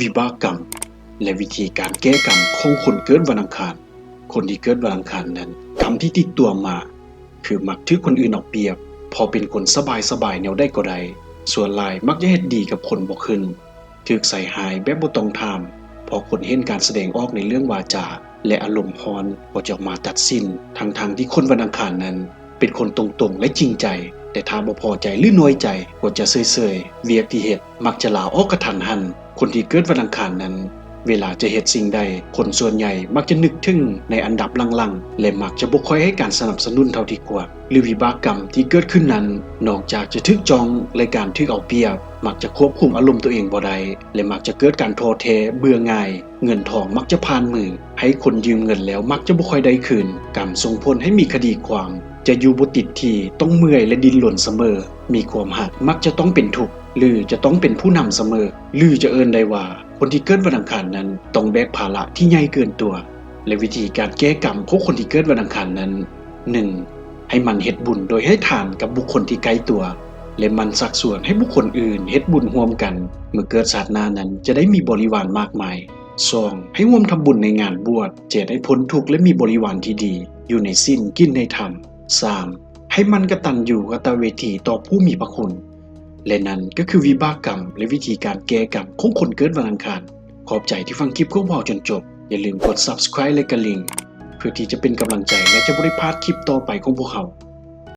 วิบากกรรม และวิธีการแก้กรรมของคนเกิดวันอังคาร คนที่เกิดวันอังคารนั้น กรรมที่ติดตัวมา คือมักถือคนอื่นเอาเปรียบ พอเป็นคนสบายสบายๆแนวได้ก็ได้ส่วนหลายมักจะเฮ็ดดีกับคนบ่ขึ้นถึกใส่หายแบบบ่ต้องถามพอคนเห็นการแสดงออกในเรื่องวาจา และอารมณ์ฮอนก็จะออกมาตัดสินทั้งทางๆที่คนวันอังคารนั้น เป็นคนตรงๆและจริงใจ แต่ถ้าบ่พอใจหรือน้อยใจก็จะเซยๆเวียกที่เฮ็ดมักจะลาออกกระทันหัน คนที่เกิดวันอังคารนั้น เวลาจะเฮ็ดสิ่งใด คนส่วนใหญ่มักจะนึกถึงในอันดับลังๆ และมักจะบ่ค่อยให้การสนับสนุนเท่าที่ควรหรือวิบากกรรมที่เกิดขึ้นนั้น นอกจากจะทึกจองและการทึกเอาเปรียบ มักจะควบคุมอารมณ์ตัวเองบ่ได้และมักจะเกิดการท้อแท้เบื่อง่าย เงินทองมักจะผ่านมือ ให้คนยืมเงินแล้วมักจะบ่ค่อยได้คืนกรรมส่งผลให้มีคดีความ จะอยู่บ่ติดที่ต้องเมื่อยและดิ้นรนเสมอ มีความหักมักจะต้องเป็นทุกข์หรือจะต้องเป็นผู้นำเสมอ หรือจะเอิ้นได้ว่า คนที่เกิดวันอังคารนั้นต้องแบกภาระที่ใหญ่เกินตัว และวิธีการแก้กรรมของคนที่เกิดวันอังคารนั้น 1. ให้มันเฮ็ดบุญโดยให้ทานกับบุคคลที่ใกล้ตัว และมันสักส่วนให้บุคคลอื่นเฮ็ดบุญร่วมกัน เมื่อเกิดศาสนานั้นจะได้มีบริวารมากมาย 2. ให้ร่วมทำบุญในงานบวชเจตให้พ้นทุกข์และมีบริวารที่ดี อยู่ในสิ้นกินในธรรม 3. ให้มันกระตันอยู่กตเวทีต่อผู้มีพระคุณ และนั่นก็คือวิบากกรรม และวิธีการแก้กรรมของคนเกิดวันอังคาร ขอบใจที่ฟังคลิปของพ่อจนจบ อย่าลืมกด subscribe และกระลิง เพื่อที่จะเป็นกำลังใจและจะบริพาดคลิปต่อไปของพวกเขา